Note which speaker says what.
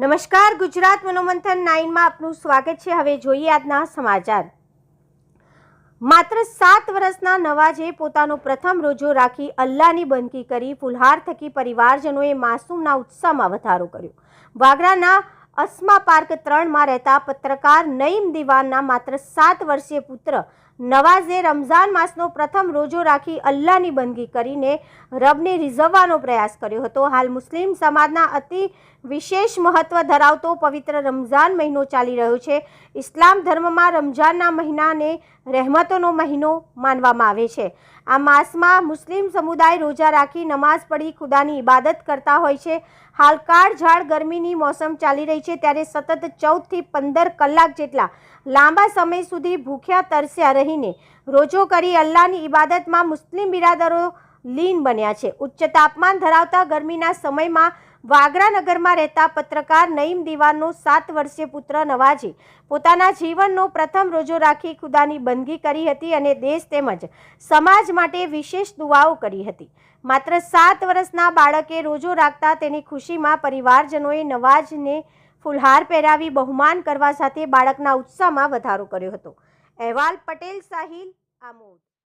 Speaker 1: નમસ્કાર, ગુજરાત મનોમંથન નાઇનમાં આપનું સ્વાગત છે. હવે જોઈએ આજના સમાચાર. માત્ર સાત વર્ષના નવાજે પોતાનો પ્રથમ રોજો રાખી અલ્લાહની બંદકી કરી ફુલહાર થકી પરિવારજનોએ માસૂમના ઉત્સાહમાં વધારો કર્યો. વાગરાના અસ્મા પાર્ક ત્રણમાં રહેતા પત્રકાર નઈમ દિવાનના માત્ર સાત વર્ષીય પુત્ર નવાઝે રમઝાન માસનો પ્રથમ રોજો રાખી અલ્લાહની બંદગી કરીને રબને રીઝવવાનો પ્રયાસ કર્યો હતો. હાલ મુસ્લિમ સમાજના અતિ વિશેષ મહત્વ ધરાવતો પવિત્ર રમઝાન મહિનો ચાલી રહ્યો છે. ઇસ્લામ ધર્મમાં રમઝાનના મહિનાને રહેમતોનો મહિનો માનવામાં આવે છે. આ માસમાં મુસ્લિમ સમુદાય રોજા રાખી નમાઝ પઢી ખુદાની ઇબાદત કરતા હોય છે. હાલ કાળઝાળ ગરમીની મોસમ ચાલી રહી છે, ત્યારે સતત ચૌદથી પંદર કલાક જેટલા લાંબા સમય સુધી ભૂખ્યા તરસ્યા રહીને રોજો કરી અલ્લાહની ઇબાદતમાં મુસ્લિમ બિરાદરો લીન બન્યા છે. ઉચ્ચ તાપમાન ધરાવતા ગરમીના સમયમાં વાગરા નગરમાં રહેતા પત્રકાર નઈમ દિવાનનો સાત વર્ષીય પુત્ર નવાજી પોતાના જીવનનો પ્રથમ રોજો રાખી ખુદાની બંદગી કરી હતી અને દેશ તેમજ સમાજ માટે વિશેષ દુઆઓ કરી હતી. માત્ર સાત વર્ષના બાળકે રોજો રાખતા તેની ખુશીમાં પરિવારજનોએ નવાજને ફુલહાર પહેરાવી બહુમાન કરવા સાથે બાળકના ઉત્સાહમાં વધારો કર્યો હતો. અહેવાલ પટેલ સાહિલ આમોદ.